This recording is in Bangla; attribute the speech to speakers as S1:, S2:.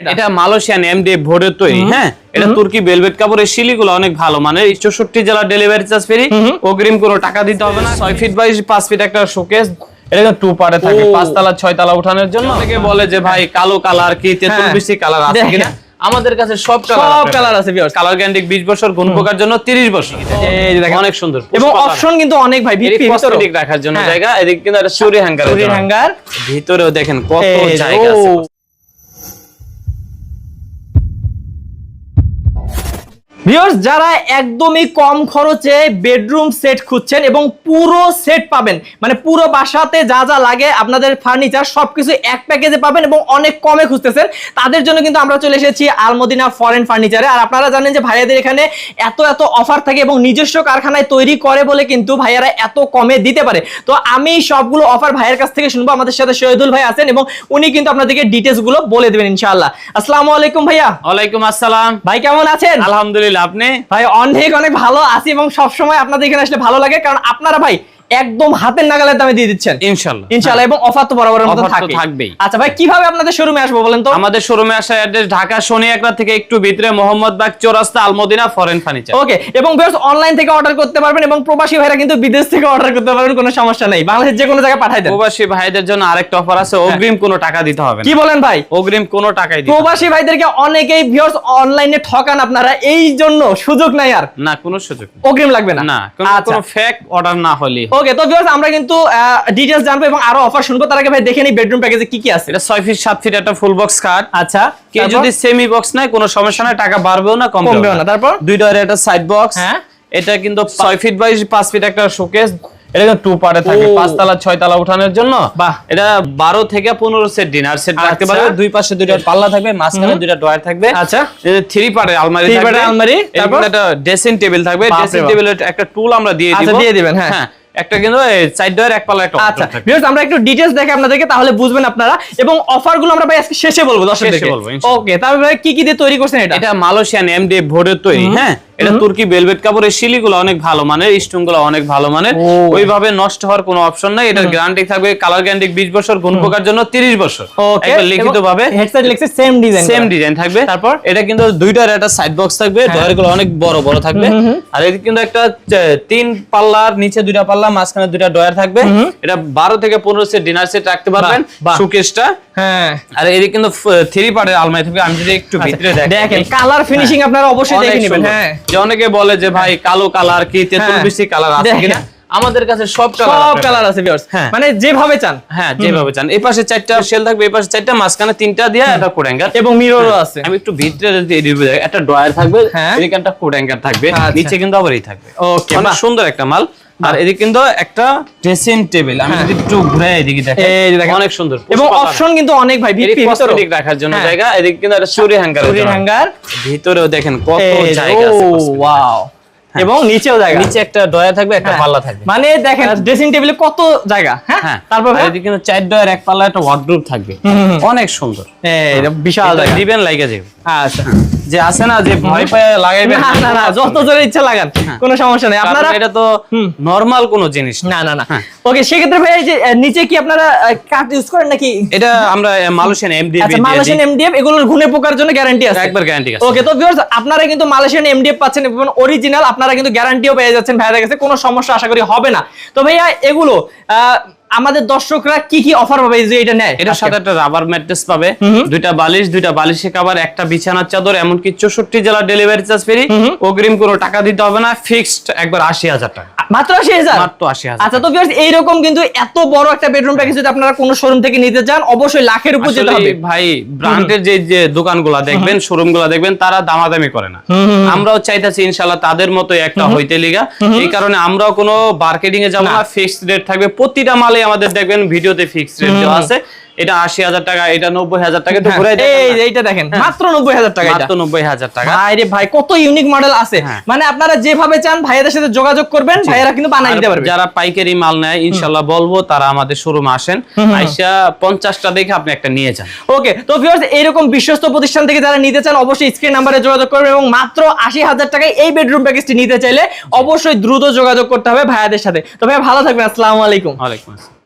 S1: এটা মালয়েশিয়ান এমডি ভোরের তৈরি হ্যাঁ? এটা তুর্কি ভেলভেট কাপড়ের শিলিগুলো অনেক ভালো। এই চৌষট্টি জেলা ডেলিভারি চার্জ ফ্রি অগ্রিম কোনো টাকা দিতে হবে না। ছয় ফিট বাই পাঁচ ফিট একটা শোকেস এটা টু পারে থাকে
S2: ও।
S1: পাঁচ তালা ছয় তালা উঠানোর জন্য। অনেকে বলে যে ভাই কালো কালার কি? তেতুল
S2: হ্যাঁ।
S1: বেশি কালার আছে কিনা? আমাদের কাছে সব
S2: সব কালার আছে।
S1: কালার গ্যারান্টি বছর গুণ পোকার জন্য তিরিশ বছর।
S2: এই যে দেখেন।
S1: অনেক সুন্দর।
S2: এবং অপশন কিন্তু অনেক ভাই
S1: রাখার জন্য
S2: হ্যাঁ।
S1: জায়গা। এদিকে কিন্তু একটা চুরি হ্যাঙ্গার ভিতরেও দেখেন কত জায়গা আছে।
S2: ভিউয়ার্স যারা একদমই কম খরচে বেডরুম সেট খুঁজছেন এবং পুরো সেট পাবেন মানে পুরো বাসাতে যা যা লাগে আপনাদের ফার্নিচার সবকিছু এক প্যাকেজে পাবেন এবং অনেক কমে খুঁজতেছেন। তাদের জন্য কিন্তু আমরা চলে এসেছি আলমদিনা ফরেন ফার্নিচারে আর আপনারা জানেন যে ভাইয়াদের এখানে এত এত অফার থাকে এবং নিজস্ব কারখানায় তৈরি করে বলে কিন্তু ভাইয়ারা এত কমে দিতে পারে। তো আমি সবগুলো অফার ভাইয়ের কাছ থেকে শুনব। আমাদের সাথে শহীদুল ভাই আছেন এবং উনি কিন্তু আপনাদেরকে ডিটেলসগুলো বলে দেবেন ইনশাআল্লাহ। আসসালামু আলাইকুম ভাইয়া।
S1: ওয়ালাইকুম আসসালাম।
S2: ভাই কেমন আছেন?
S1: আলহামদুলিল্লাহ আপনি
S2: ভাই, অনেক অনেক ভালো আছি এবং সবসময় আপনাদের এখানে আসলে ভালো লাগে। কারণ আপনারা ভাই একদম হাতের নাগালের দামে দিয়ে দিচ্ছেন।
S1: ইনশাল্লাহ
S2: ইনশাআল্লাহ এবং অফার তো বরাবরের মতো থাকে
S1: থাকবেই।
S2: আচ্ছা ভাই কীভাবে আপনাদের শোরুমে আসব বলেন তো?
S1: আমাদের শোরুমে আসা অ্যাড্রেস ঢাকা শনি একরা থেকে একটু ভিতরে মোহাম্মদ বাগ চৌরাস্তা আলমদিনা ফরেন ফার্নিচার
S2: ওকে এবং বেশ অনলাইন থেকে অর্ডার করতে পারবেন এবং প্রবাসী ভাইরা কিন্তু বিদেশ থেকে অর্ডার করতে পারবেন কোনো সমস্যা নেই। বাংলাদেশের যে কোনো জায়গায় পাঠাই দেন।
S1: প্রবাসী ভাইদের জন্য আরেকটা অফার আছে অগ্রিম কোনো টাকা দিতে হবে
S2: কি বলেন ভাই?
S1: অগ্রিম কোনো টাকাই দিতে
S2: প্রবাসী ভাইদেরকে অনেকেই ভিউয়ার্স অনলাইনে ঠকান আপনারা এই জন্য সুযোগ নাই আর।
S1: না কোনো সুযোগ
S2: অগ্রিম লাগবে না।
S1: না কোনো-
S2: আচ্ছা।
S1: কোনো ফেক অর্ডার না হলে
S2: ওকে তো ভিউয়ার্স আমরা কিন্তু ডিটেইলস জানব এবং আরও অফার শুনব তার আগে ভাই দেখে নিই বেডরুম প্যাকেজে কি কি আছে
S1: এটা ছয় ফিট সাত ফিট একটা ফুল বক্স কার্ড
S2: আচ্ছা
S1: কেউ যদি সেমি বক্স নেয় কোনো সমস্যা নাই টাকা বাড়বেও না কমবেও
S2: না, তারপর?
S1: দুইটা একটা সাইড বক্স
S2: হ্যাঁ।
S1: এটা কিন্তু ছয় ফিট বাই পাঁচ ফিট একটা শোকেস এটা কিন্তু টু পারে থাকে। পাঁচ তালা ছয় তালা উঠানোর জন্য
S2: বাহ।
S1: এটা বারো থেকে পনেরো সেট ডিনার সেট রাখতে
S2: আচ্ছা।
S1: পারবে দুই পাশে দুইটা পাল্লা থাকবে মাঝখানে দুইটা ডয়ার থাকবে
S2: আচ্ছা।
S1: থ্রি পারে আলমারি থাকবে
S2: part আলমারি, তারপর?
S1: একটা ড্রেসিং টেবিল থাকবে ড্রেসিং
S2: বাপ।
S1: টেবিলের একটা টুল আমরা দিয়ে
S2: আচ্ছা,
S1: দিব
S2: দিয়ে দিবেন, হ্যাঁ।
S1: একটা কিন্তু সাইড ডয়ার এক পাল্লা একটা
S2: আচ্ছা ভিউয়ার্স আমরা একটু ডিটেইলস দেখে আপনাদেরকে তাহলে বুঝবেন আপনারা। এবং অফারগুলো আমরা ভাই আজকে শেষে বলব দর্শকদেরকে। ওকে তাহলে ভাই কি কি দিয়ে তৈরি করছেন এটা?
S1: এটা মালয়েশিয়ান এমডি ভোরের তৈরি হ্যাঁ? এটা তুর্কি ভেলভেট কাপড়ের শিলিগুলো অনেক ভালো মানের স্টোনগুলো অনেক ভালো মানের। ওইভাবে নষ্ট হওয়ার কোনো অপশন নাই। এটার গ্যারান্টি থাকবে কালার গ্যারান্টি বিশ বছর গুণ পোকার জন্য তিরিশ বছর।
S2: ওকে
S1: একবার লিখিত ভাবে
S2: হেডসেট লিখছে সেম ডিজাইন
S1: সেম ডিজাইন থাকবে।
S2: তারপর?
S1: এটা কিন্তু দুইটার একটা সাইড বক্স থাকবে।
S2: হ্যাঁ।
S1: ডয়ারগুলো অনেক বড় বড় থাকবে। আর এটা কিন্তু একটা তিন পাল্লার নিচে দুইটা পাল্লা মাঝখানে দুইটা ডয়ার থাকবে। এটা বারো থেকে পনেরো সেট ডিনার সেট রাখতে পারবেন।
S2: বাহ। হ্যাঁ
S1: আর এদিকে কিন্তু থ্রি পার্টের আলমারি থাকবে আমি যদি একটু ভিতরে
S2: আচ্ছা, দেখেন
S1: দেখেন
S2: কালার ফিনিশিং আপনারা অবশ্যই দেখে নেবেন হ্যাঁ
S1: যে অনেকে বলে যে ভাই কালো কালার কি তেতুল
S2: হ্যাঁ।
S1: বেশি কালার আছে। কিনা আমাদের কাছে সব
S2: সব
S1: কালার
S2: আছে ভিউয়ার্স
S1: হ্যাঁ।
S2: মানে যেভাবে চান।
S1: হ্যাঁ যেভাবে চান। এই পাশে চারটা সেল থাকবে এই পাশে চারটা মাঝখানে তিনটা দিয়ে একটা কোড অ্যাঙ্গার
S2: এবং মিররও আছে।
S1: আমি একটু ভিতরে যদি দিয়ে দিব একটা ড্রয়ার থাকবে
S2: হ্যাঁ।
S1: এদিকে একটা কোড অ্যাঙ্গার থাকবে
S2: আচ্ছা।
S1: নিচে কিন্তু আবার এই থাকবে।
S2: ওকে
S1: অনেক সুন্দর একটা মাল। আর এদিকে কিন্তু একটা ড্রেসিং টেবিল আমি যদি একটু ঘুরে এদিকে দেখেন
S2: হ্যাঁ। এই যে দেখেন।
S1: অনেক সুন্দর।
S2: এবং অপশন কিন্তু অনেক ভাই ভিতরে
S1: cosmetic রাখার জন্য
S2: হ্যাঁ।
S1: জায়গা এদিকে কিন্তু একটা চুরি হ্যাঙ্গার
S2: চুরির হ্যাঙ্গার
S1: ভিতরেও দেখেন কত জায়গা আছে
S2: ওয়াও এবং নিচেও জায়গা
S1: নিচে একটা ডয়া থাকবে একটা
S2: হ্যাঁ।
S1: পাল্লা থাকবে।
S2: মানে দেখেন ড্রেসিং টেবিলে কত জায়গা হ্যাঁ?
S1: হ্যাঁ।
S2: তারপর
S1: এদিকে কিন্তু চার ডয়ার এক পাল্লা একটা ওয়ার্ডরোব থাকবে। অনেক সুন্দর।
S2: বিশাল
S1: দিবেন লাইগা যাবে
S2: আচ্ছা।
S1: যে আছে না যে ভয় পায় লাগাইবেন
S2: না না না যত জোরে ইচ্ছা লাগান কোনো সমস্যা নেই।
S1: আপনারা এটা তো নরমাল কোনো জিনিস না।
S2: না না না।
S1: হ্যাঁ।
S2: ওকে সেক্ষেত্রে ভাই এই যে নিচে কি আপনারা কাঠ ইউজ করেন নাকি?
S1: এটা আমরা মালয়েশিয়ান এমডিএফ
S2: আচ্ছা মালয়েশিয়ান এমডিএফ এগুলোর ঘুনে পোকার জন্য গ্যারান্টি আছে।
S1: একবার গ্যারান্টি আছে।
S2: ওকে তো ভিউয়ার্স আপনারা কিন্তু মালয়েশিয়ান এমডিএফ পাচ্ছেন এবং অরিজিনাল আপনারা কিন্তু গ্যারান্টিও পেয়ে যাচ্ছেন। ভাইয়াদের কাছে কোনো সমস্যা আশা করি হবে না। তো ভাইয়া এগুলো আমাদের দর্শকরা কি কি অফার পাবে যে এটা নেয়?
S1: এটার সাথে একটা রাবার ম্যাট্রেস পাবে। দুইটা বালিশ দুইটা বালিশে কাবার একটা বিছানার চাদর এমনকি চৌষট্টি জেলা ডেলিভারি চার্জ ফ্রি অগ্রিম কোনো টাকা দিতে হবে না ফিক্সড একবার আশি হাজার টাকা।
S2: মাত্র আশি হাজার?
S1: মাত্র আশি হাজার
S2: আচ্ছা তো এইরকম কিন্তু এত বড় একটা বেডরুম প্যাকেজ যদি আপনারা কোনো শোরুম থেকে নিতে চান অবশ্যই লাখের উপর যেতে হবে।
S1: ভাই ব্র্যান্ডের যে যে দোকানগুলা দেখবেন শোরুমগুলা দেখবেন তারা দামাদামি করে না। আমরাও চাইতেছি ইনশাল্লাহ তাদের মতো একটা হইতে লিগা। এই কারণে আমরাও কোনো মার্কেটিং এ যাব না। ফিক্সড রেট থাকবে। প্রতিটা মালে আমাদের দেখবেন ভিডিওতে ফিক্সড রেট দেওয়া আছে। এটা আশি হাজার টাকা এটা নব্বই হাজার টাকা একটু ঘুরে
S2: হ্যাঁ, এইটা দেখেন মাত্র নব্বই হাজার টাকা
S1: মাত্র নব্বই হাজার টাকা।
S2: ভাই রে ভাই কত ইউনিক মডেল আছে।
S1: হ্যাঁ।
S2: মানে আপনারা যেভাবে চান ভাইয়াদের সাথে যোগাযোগ করবেন ভাইয়ারা কিন্তু বানাই দিতে পারবে।
S1: যারা পাইকারি মাল নেয় ইনশাল্লাহ বলব তারা আমাদের শোরুমে আসেন। আইসা পঞ্চাশটা দেখে আপনি একটা নিয়ে যান।
S2: ওকে তো ভিউয়ার্স এইরকম বিশ্বস্ত প্রতিষ্ঠান থেকে যারা নিতে চান অবশ্যই স্ক্রিন নাম্বারে যোগাযোগ করবেন এবং মাত্র আশি হাজার টাকায় এই বেডরুম প্যাকেজটি নিতে চাইলে অবশ্যই দ্রুত যোগাযোগ করতে হবে ভাইয়াদের সাথে। তো ভাইয়া ভালো থাকবেন আসসালামু আলাইকুম।
S1: ওয়ালাইকুম আসসালাম।